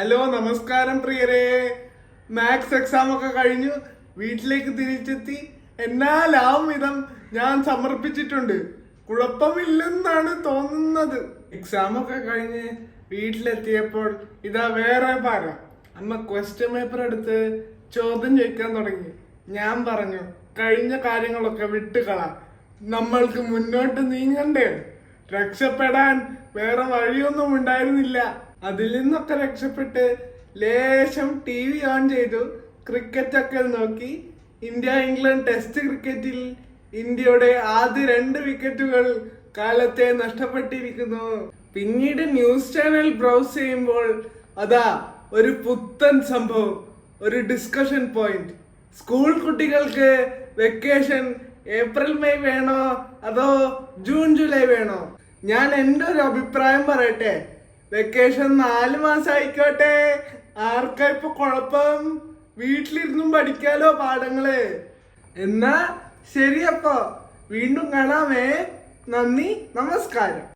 Hello നമസ്കാരം പ്രിയരെ. Maths exam ഒക്കെ കഴിഞ്ഞു. വീട്ടിലേക്ക് തിരിച്ചെത്തി. എന്നാലാവും വിധം ഞാൻ സമർപ്പിച്ചിട്ടുണ്ട്. കുഴപ്പമില്ലെന്നാണ് തോന്നുന്നത്. എക്സാം ഒക്കെ കഴിഞ്ഞ് വീട്ടിലെത്തിയപ്പോൾ ഇതാ വേറെ പാര അമ്മ ക്വസ്റ്റ്യൻ പേപ്പർ എടുത്ത് ചോദ്യം ചോദിക്കാൻ തുടങ്ങി. ഞാൻ പറഞ്ഞു കഴിഞ്ഞ കാര്യങ്ങളൊക്കെ വിട്ടുകള. നമ്മൾക്ക് മുന്നോട്ട് നീങ്ങണ്ടേ? രക്ഷപ്പെടാൻ വേറെ വഴിയൊന്നും ഉണ്ടായിരുന്നില്ല. അതിൽ നിന്നൊക്കെ രക്ഷപ്പെട്ട് ലേശം ടി വി ഓൺ ചെയ്തു. ക്രിക്കറ്റ് ഒക്കെ നോക്കി. ഇന്ത്യ ഇംഗ്ലണ്ട് ടെസ്റ്റ് ക്രിക്കറ്റിൽ ഇന്ത്യയുടെ ആദ്യ രണ്ട് വിക്കറ്റുകൾ കാലത്തെ നഷ്ടപ്പെട്ടിരിക്കുന്നു. പിന്നീട് ന്യൂസ് ചാനൽ ബ്രൗസ് ചെയ്യുമ്പോൾ അതാ ഒരു പുത്തൻ സംഭവം ഒരു ഡിസ്കഷൻ പോയിന്റ് സ്കൂൾ കുട്ടികൾക്ക് വെക്കേഷൻ ഏപ്രിൽ മെയ് വേണോ അതോ ജൂൺ ജൂലൈ വേണോ? ഞാൻ എന്റെ ഒരു അഭിപ്രായം പറയട്ടെ. വെക്കേഷൻ നാല് മാസം ആയിക്കോട്ടെ ആർക്കാ ഇപ്പൊ കുഴപ്പം? വീട്ടിലിരുന്നും പഠിക്കാലോ പാഠങ്ങൾ? എന്നാ ശരിയപ്പോ. വീണ്ടും കാണാമേ. നന്ദി നമസ്കാരം.